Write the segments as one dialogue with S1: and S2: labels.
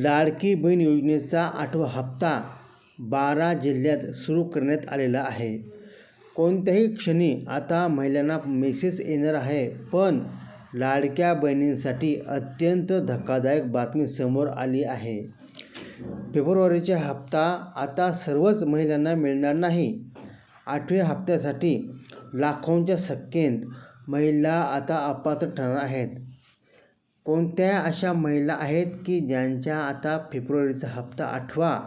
S1: लाडकी बहीण योजनेचा आठवा हप्ता बारा जिल्ह्यात सुरू करण्यात आलेला आहे. कोणत्याही क्षणी आता महिलांना मेसेज येणार आहे पण लाडक्या बहिणींसाठी अत्यंत धक्कादायक बातमी समोर आली आहे. फेब्रुवारीचा हप्ता आता सर्वच महिलांना मिळणार नाही. आठव्या हप्त्यासाठी लाखोंच्या संख्येत महिला आता अपात्र ठरणार आहेत. कोणत्या अशा महिला आहेत की ज्यांच्या आता फेब्रुवारीचा हप्ता आठवा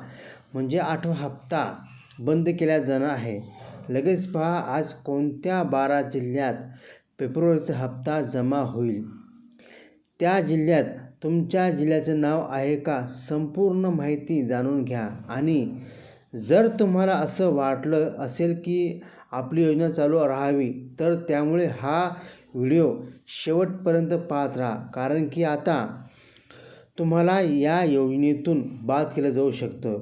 S1: म्हणजे आठवा हप्ता बंद केला जाणार आहे? लगेच पहा आज कोणत्या बारा जिल्ह्यात फेब्रुवारीचा हप्ता जमा होईल? त्या जिल्ह्यात तुमच्या जिल्ह्याचं नाव आहे का संपूर्ण माहिती जाणून घ्या. आणि जर तुम्हाला असं वाटलं असेल की आपली योजना चालू राहावी तर त्यामुळे हा व्हिडिओ शेवटपर्यंत पाहत राहा. कारण की आता तुम्हाला या योजनेतून बाद केलं जाऊ शकतं.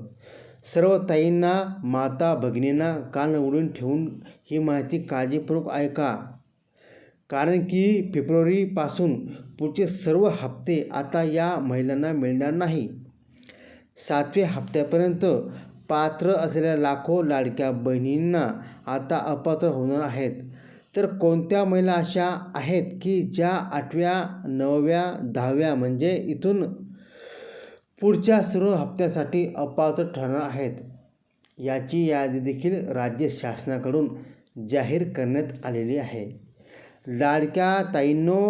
S1: सर्व ताईंना माता भगिनींना कान उघडून ठेवून ही माहिती काळजीपूर्वक ऐका. कारण की फेब्रुवारीपासून पुढचे सर्व हप्ते आता या महिलांना मिळणार नाही. सातव्या हप्त्यापर्यंत पात्र असलेल्या लाखो लाडक्या बहिणींना आता अपात्र होणार आहेत. तर कोणत्या महिला अशा आहेत की ज्या आठव्या नवव्या दहाव्या म्हणजे इथून पुढच्या सर्व हप्त्यासाठी अपात्र ठरणार आहेत? याची यादी देखील राज्य शासनाकडून जाहीर करण्यात आलेली आहे. लाडक्या ताईंनो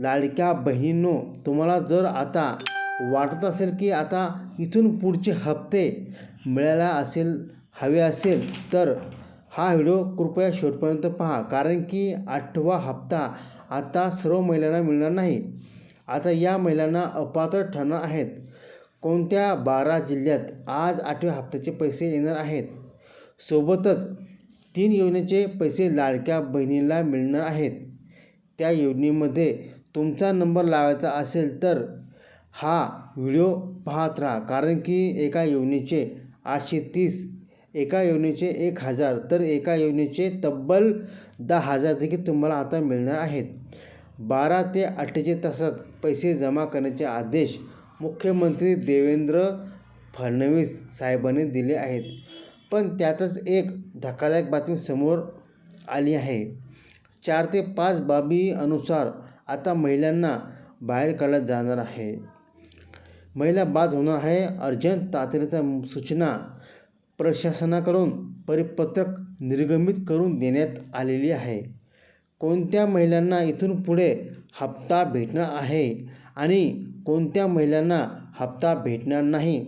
S1: लाडक्या बहिणींनो तुम्हाला जर आता वाटत असेल की आता इथून पुढचे हप्ते मिळायला असेल हवे असेल तर हा व्हिडिओ कृपया शेवटपर्यंत पहा कारण की आठवा हप्ता आता सर्व महिलांना मिळणार नाही. आता या महिलांना अपात्र ठरणार आहेत. कोणत्या बारा जिल्ह्यात आज आठव्या हप्त्याचे पैसे येणार आहेत? सोबतच तीन योजनेचे पैसे लाडक्या बहिणीला मिळणार आहेत. त्या योजनेमध्ये तुमचा नंबर लावायचा असेल तर हा व्हिडिओ पाहत राहा कारण की एका योजनेचे आठशे तीस एका योनीचे एक हजार तर एका योनीचे तब्बल दहा हजार देखील तुम्हाला आता मिळणार आहेत. बारा ते अठ्ठेचाळीस तासात पैसे जमा करण्याचे आदेश मुख्यमंत्री देवेंद्र फडणवीस साहेबांनी दिले आहेत. पण त्यातच एक धक्कादायक बातमी समोर आली आहे. चार ते पाच बाबी अनुसार आता महिलांना बाहेर काढलं जाणार आहे. महिला बाद होणार आहे. अर्जंट तातडीचा सूचना प्रशासनाकडून परिपत्रक निर्गमित करून देण्यात आलेली आहे. कोणत्या महिलांना इथून पुढे हप्ता भेटणार आहे आणि कोणत्या महिलांना हप्ता भेटणार नाही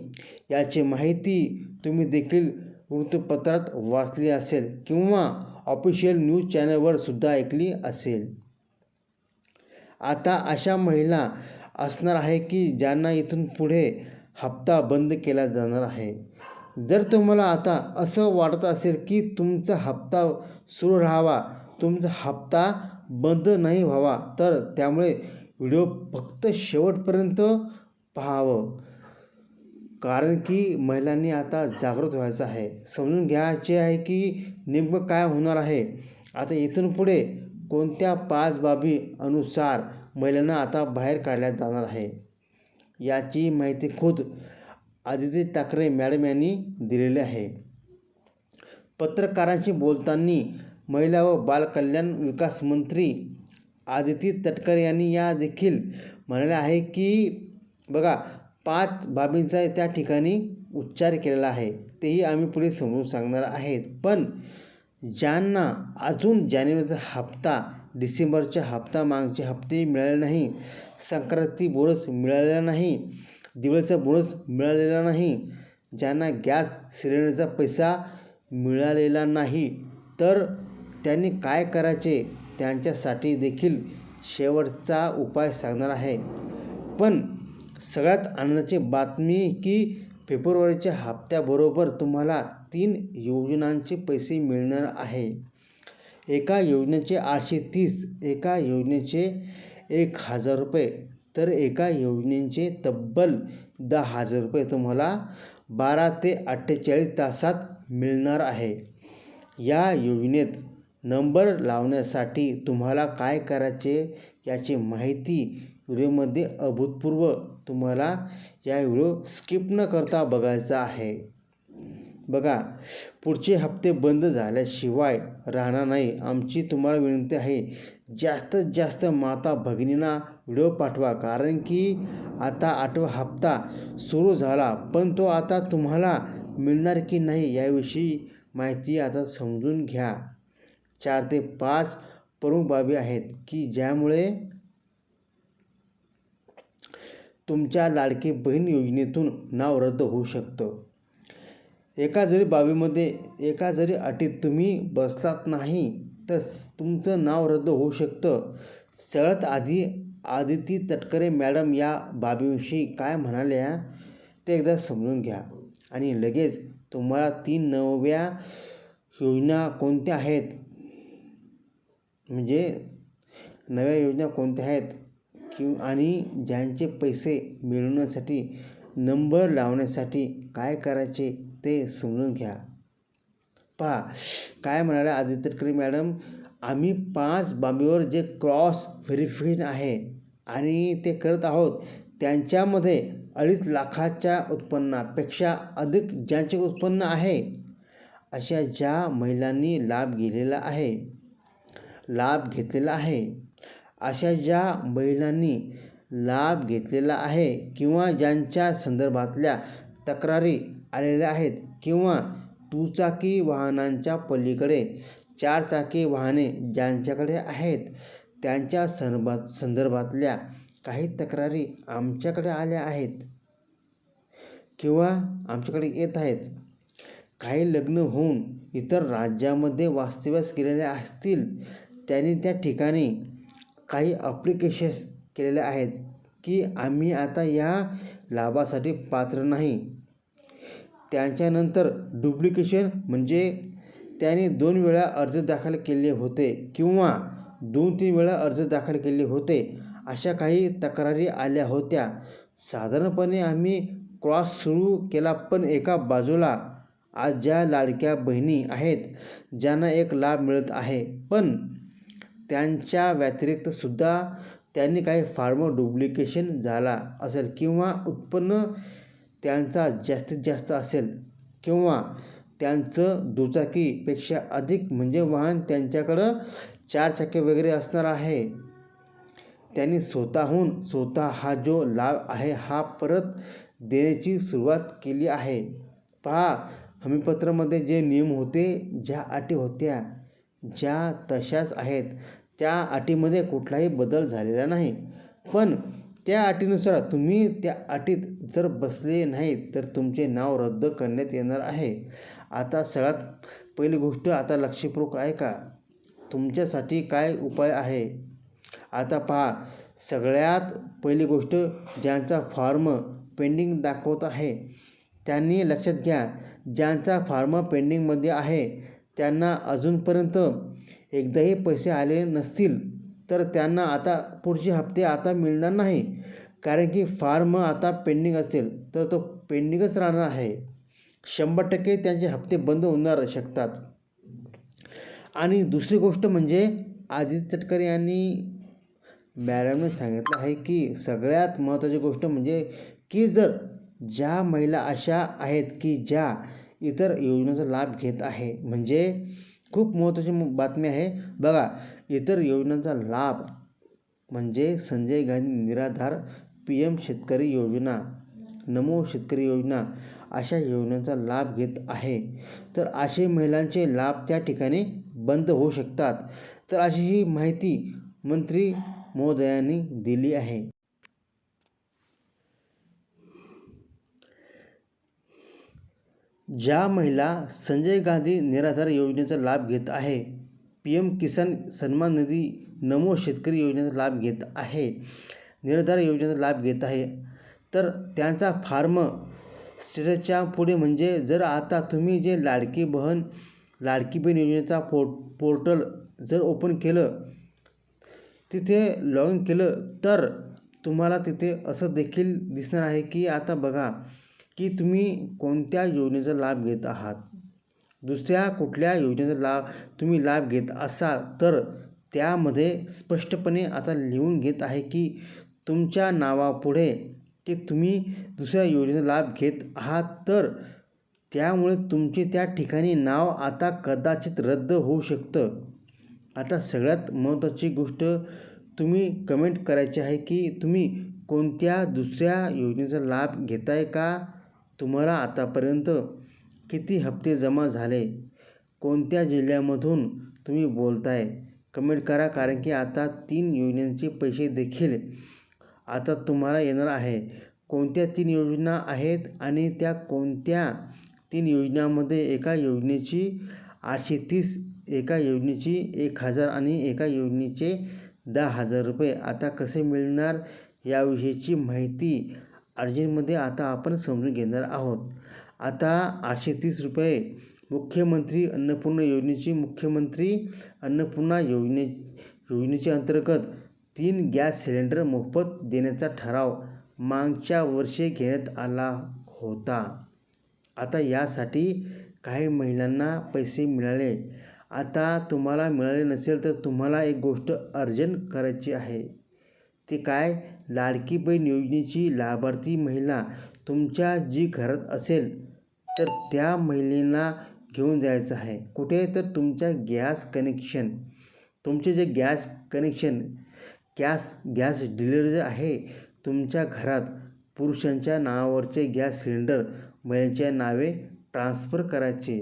S1: याची माहिती तुम्ही देखील वृत्तपत्रात वाचली असेल किंवा ऑफिशियल न्यूज चॅनलवर सुद्धा ऐकली असेल. आता अशा महिला असणार आहे की ज्यांना इथून पुढे हप्ता बंद केला जाणार आहे. जर तुम्हाला आता असं वाटत असेल की तुमचा हप्ता सुरू राहावा तुमचा हप्ता बंद नाही व्हावा तर त्यामुळे व्हिडिओ फक्त शेवटपर्यंत पाहावं. कारण की महिलांनी आता जागृत व्हायचं आहे. समजून घ्यायचे आहे की नेमकं काय होणार आहे. आता इथून पुढे कोणत्या पाच बाबी अनुसार महिलांना आता बाहेर काढल्या जाणार आहे याची माहिती खुद आदिती ठाकरे मॅडम यांनी दिलेले आहे. पत्रकारांशी बोलताना महिला व बालकल्याण विकास मंत्री आदिती तटकरे यांनी या देखील म्हणाले आहे की बघा पाच बाबींचा त्या ठिकाणी उच्चार केलेला आहे तेही आम्ही पुढे समजून सांगणार आहेत. पण ज्यांना अजून जानेवारीचा हप्ता डिसेंबरच्या हप्ता मागचे हप्ते मिळाले नाही संक्रांती बोनस मिळालेला नाही दिवाळीचा बोनस मिळालेला नाही. ज्यांना गॅस सिलेंडरचा पैसा मिळालेला नाही तर त्यांनी काय करायचे? त्यांच्यासाठी देखील शेवटचा उपाय सांगणार आहे. पण सगळ्यात आनंदाची बातमी की फेब्रुवारीच्या हप्त्याबरोबर तुम्हाला तीन योजनांचे पैसे मिळणार आहे. एका योजनेचे आठशे तीस एका योजनेचे एक हजार रुपये. तर एका योजनेचे तब्बल दहा हजार रुपये तुम्हाला बारा ते अठ्ठेचाळीस तासात मिळणार आहे. या योजनेत नंबर लावण्यासाठी तुम्हाला काय करायचे याची माहिती व्हिडिओमध्ये अभूतपूर्व तुम्हाला या व्हिडिओ स्किप न करता बघायचा आहे. बघा पुढचे हप्ते बंद झाल्याशिवाय राहणार नाही आमची तुम्हाला विनंती आहे. जास्तीत जास्त माता भगिनींना व्हिडिओ पाठवा. कारण की आता आठवा हप्ता सुरू झाला पण तो आता तुम्हाला मिळणार की नाही याविषयी माहिती आता समजून घ्या. चार ते पाच प्रमुख बाबी आहेत की ज्यामुळे तुमच्या लाडकी बहीण योजनेतून नाव रद्द होऊ शकतं. एका जरी बाबीमध्ये एका जरी अटीत तुम्ही बसलात नाही तर तुमचं नाव रद्द होऊ शकतं. सगळ्यात आधी आदिती तटकरे मॅडम या बाबीविषयी काय म्हणाल्या ते एकदा समजून घ्या. आणि लगेच तुम्हाला तीन नव्या योजना कोणत्या आहेत? म्हणजे नव्या योजना कोणत्या आहेत? कि आणि ज्यांचे पैसे मिळवण्यासाठी नंबर लावण्यासाठी काय करायचे ते समजून घ्या. पहा काय म्हणाल्या आदित्य तटकरे मॅडम? आम्ही पाच बाबीवर जे क्रॉस व्हेरिफिकेशन आहे आणि ते करत आहोत त्यांच्यामध्ये अडीच लाखाच्या उत्पन्नापेक्षा अधिक ज्यांचे उत्पन्न आहे अशा ज्या महिलांनी लाभ घेतलेला आहे लाभ घेतलेला आहे अशा ज्या महिलांनी लाभ घेतलेला आहे किंवा ज्यांच्या संदर्भातल्या तक्रारी आलेल्या आहेत किंवा दुचाकी वाहनांच्या पलीकडे चारचाकी वाहने ज्यांच्याकडे आहेत त्यांच्या संदर्भात संदर्भातल्या काही तक्रारी आमच्याकडे आल्या आहेत किंवा आमच्याकडे येत आहेत. काही लग्न होऊन इतर राज्यामध्ये वास्तव्यास केलेले असतील त्यांनी त्या ठिकाणी काही अप्लिकेशन्स केलेले आहेत की आम्ही आता या लाभासाठी पात्र नाही. त्यांच्यानंतर डुप्लिकेशन म्हणजे त्याने दोन वेळा अर्ज दाखल केले होते किंवा दोन तीन वेळा अर्ज दाखल केले होते अशा काही तक्रारी आल्या होत्या. साधारणपणे आम्ही क्रॉस सुरू केला पण एका बाजूला आज ज्या लाडक्या बहिणी आहेत ज्यांना एक लाभ मिळत आहे पण त्यांच्या व्यतिरिक्तसुद्धा त्यांनी काही फार्म डुप्लिकेशन झाला असेल किंवा उत्पन्न त्यांचा जास्तीत जास्त असेल किंवा त्यांचं दुचाकीपेक्षा अधिक म्हणजे वाहन त्यांच्याकडं चार वगैरे असणार आहे. त्यांनी स्वतःहून स्वतः हा जो लाभ आहे हा परत देण्याची सुरुवात केली आहे. पहा हमीपत्रामध्ये जे नियम होते ज्या अटी होत्या ज्या तशाच आहेत. त्या अटीमध्ये कुठलाही बदल झालेला नाही. पण त्या अटीनुसार तुम्ही त्या अटीत जर बसले नाहीत तर तुमचे नाव रद्द करण्यात येणार आहे. आता सगळ्यात पहिली गोष्ट आता लक्षपूर्वक आहे का तुमच्यासाठी काय उपाय आहे? आता पहा सगळ्यात पहिली गोष्ट ज्यांचा फॉर्म पेंडिंग दाखवत आहे त्यांनी लक्षात घ्या. ज्यांचा फॉर्म पेंडिंगमध्ये आहे त्यांना अजूनपर्यंत एकदाही पैसे आले नसतील. तर त्यांना आता पुढचे हप्ते आता मिळणार नाही. कारण की फार्म आता पेंडिंग असेल तर तो पेंडिंगच राहणार आहे. शंभर टक्के त्यांचे हप्ते बंद होणार शकतात. आणि दुसरी गोष्ट म्हणजे आदित्य तटकरे यांनी मॅडमने सांगितलं आहे की सगळ्यात महत्त्वाची गोष्ट म्हणजे की जर ज्या महिला अशा आहेत की ज्या इतर योजनेचा लाभ घेत आहे म्हणजे खूप महत्त्वाची बातमी आहे. बघा इतर योजनांचा लाभ म्हणजे संजय गांधी निराधार पी एम शेतकरी योजना नमो शेतकरी योजना अशा योजनांचा लाभ घेत आहे. तर असे महिलांचे लाभ त्या ठिकाणी बंद होऊ शकतात. तर अशी ही माहिती मंत्री महोदयांनी दिली आहे. ज्या महिला संजय गांधी निराधार योजनेचा लाभ घेत आहे पी एम किसान सन्मान निधी नमो शेतकरी योजनेचा लाभ घेत आहे. निराधार योजनेचा लाभ घेत आहे. तर त्यांचा फार्म स्टेटसच्या पुढे म्हणजे जर आता तुम्ही जे लाडकी बहन लाडकी बहीण योजनेचा पो पोर्टल जर ओपन केलं तिथे लॉग इन केलं तर तुम्हाला तिथे असं देखील दिसणार आहे की आता बघा की तुम्ही कोणत्या योजनेचा लाभ घेत आहात. दुसऱ्या कुठल्या योजनेचा लाभ तुम्ही लाभ घेत असाल तर त्यामध्ये स्पष्टपणे आता लिहून घेत आहे की तुमच्या नावापुढे की तुम्ही दुसऱ्या योजनेचा लाभ घेत आहात तर त्यामुळे तुमचे त्या ठिकाणी नाव आता कदाचित रद्द होऊ शकतं. आता सगळ्यात महत्त्वाची गोष्ट तुम्ही कमेंट करायची आहे की तुम्ही कोणत्या दुसऱ्या योजनेचा लाभ घेताय का? तुम्हाला आतापर्यंत किती हप्ते जमा झाले? कोणत्या जिल्ह्यामधून तुम्ही बोलताय? कमेंट करा कारण की आता तीन योजनांचे पैसे देखील आता तुम्हाला येणार आहे. कोणत्या तीन योजना आहेत आणि त्या कोणत्या तीन योजनामध्ये एका योजनेची आठशे तीस एका योजनेची एक हजार आणि एका योजनेचे दहा हजार रुपये आता कसे मिळणार याविषयीची माहिती अर्जंटमध्ये आता आपण समजून घेणार आहोत. आता आठशे तीस रुपये. मुख्यमंत्री अन्नपूर्णा योजनेची मुख्यमंत्री अन्नपूर्णा योजने योजनेच्या अंतर्गत तीन गॅस सिलेंडर मोफत देण्याचा ठराव मागच्या वर्षी घेण्यात आला होता. आता यासाठी काही महिलांना पैसे मिळाले. आता तुम्हाला मिळाले नसेल तर तुम्हाला एक गोष्ट अर्जंट करायची आहे. ते काय? लाडकी बहीण योजनेची लाभार्थी महिला तुमच्या जी घरात असेल तर त्या महिलेला घेऊन जायचं आहे. कुठे? तर तुमच्या गॅस कनेक्शन. तुमचे जे gas connection gas gas delivery जे आहे तुमच्या घरात पुरुषांच्या नावावरचे गॅस सिलेंडर महिलांच्या नावे ट्रान्स्फर करायचे.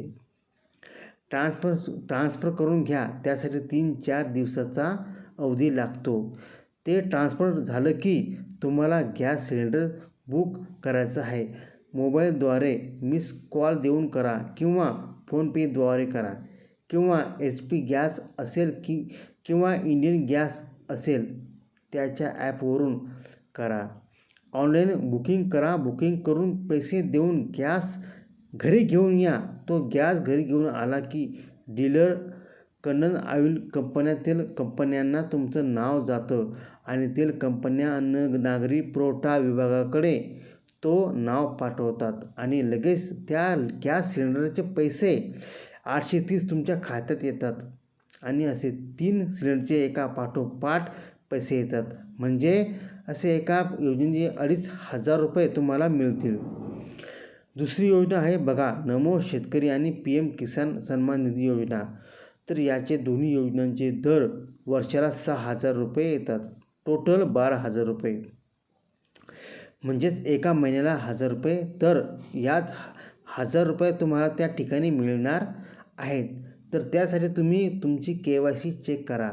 S1: ट्रान्सफर ट्रान्सफर करून घ्या. त्यासाठी तीन चार दिवसाचा अवधी लागतो. ते ट्रान्सफर झालं की तुम्हाला गॅस सिलेंडर बुक करायचं आहे. मोबाईलद्वारे मिस कॉल देऊन करा किंवा फोनपेद्वारे करा. किंवा एच पी गॅस असेल की किंवा इंडियन गॅस असेल त्याच्या ॲपवरून करा. ऑनलाईन बुकिंग करा. बुकिंग करून पैसे देऊन गॅस घरी घेऊन या. तो गॅस घरी घेऊन आला की डीलर कन्नन ऑइल कंपन्यातील कंपन्यांना तुमचं नाव जातं आणि तेल कंपन्या अन्न नागरी पुरवठा विभागाकडे तो नाव पाठवतात आणि लगेच त्या गॅस सिलेंडरचे पैसे आठशे तीस तुमच्या खात्यात येतात. आणि असे तीन सिलेंडरचे एका पाठोपाठ पैसे येतात. म्हणजे असे एका योजनेचे अडीच हजार रुपये तुम्हाला मिळतील. दुसरी योजना आहे बघा नमो शेतकरी आणि पी एम किसान सन्मान निधी योजना. तर याचे दोन्ही योजनांचे दर वर्षाला सहा हजार रुपये येतात. टोटल बारा हजार रुपये. म्हणजेच एका महिन्याला हजार रुपये तर याच हजार रुपये तुम्हाला त्या ठिकाणी मिळणार आहेत. तर त्यासाठी तुम्ही तुमची के वाय सी चेक करा.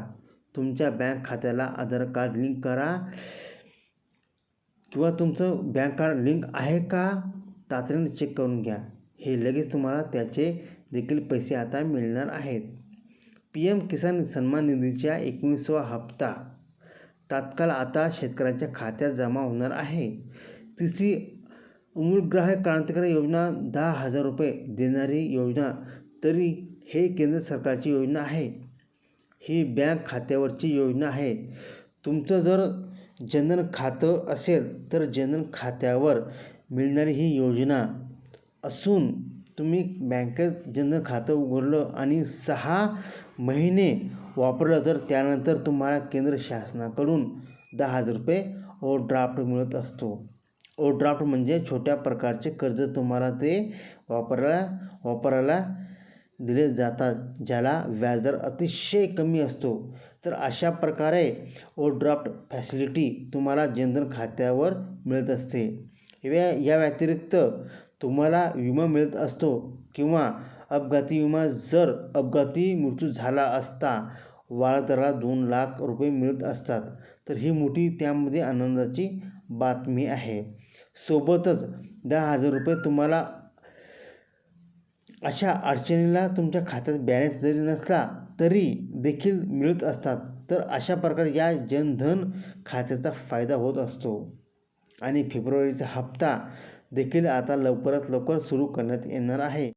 S1: तुमच्या बँक खात्याला आधार कार्ड लिंक करा. किंवा तुमचं बँक कार्ड लिंक आहे का? तातडीने चेक करून घ्या. हे लगेच तुम्हाला त्याचे देखील पैसे आता मिळणार आहेत. पी एम किसान सन्मान निधीच्या एकोणीसावा हप्ता. तात्काळ आता शेतकऱ्यांच्या खात्यात जमा होणार आहे. तिसरी अमूलग्राहक क्रांतिकारी योजना दहा हजार रुपये देणारी योजना. तरी हे केंद्र सरकारची योजना आहे. ही बँक खात्यावरची योजना आहे. तुमचं जर जनधन खातं असेल तर जनधन खात्यावर मिळणारी ही योजना असून तुम्ही बँकेत जनधन खातं उघडलं आणि सहा महिने वापरलं तर त्यानंतर तुम्हाला केंद्र शासनाकडून दहा हजार रुपये ओवरड्राफ्ट मिळत असतो. ओव्हरड्राफ्ट म्हणजे छोट्या प्रकारचे कर्ज तुम्हाला ते वापरायला वापरायला दिले जातात ज्याला व्याजदर अतिशय कमी असतो. तर अशा प्रकारे ओव्हरड्राफ्ट फॅसिलिटी तुम्हाला जनधन खात्यावर मिळत असते. या या व्यतिरिक्त तुम्हाला विमा मिळत असतो किंवा अपघाती विमा जर अपघाती मृत्यू झाला असता वारकऱ्याला दोन लाख रुपये मिळत असतात तर ही मोठी त्यामध्ये आनंदाची बातमी आहे. सोबतच दहा हजार रुपये तुम्हाला अशा अडचणीला तुमच्या खात्यात बॅलन्स जरी नसला तरी देखील मिळत असतात. तर अशा प्रकारे या जनधन खात्याचा फायदा होत असतो. आणि फेब्रुवारीचा हप्ता देखील आता लवकरात लवकर सुरू करण्यात येणार आहे.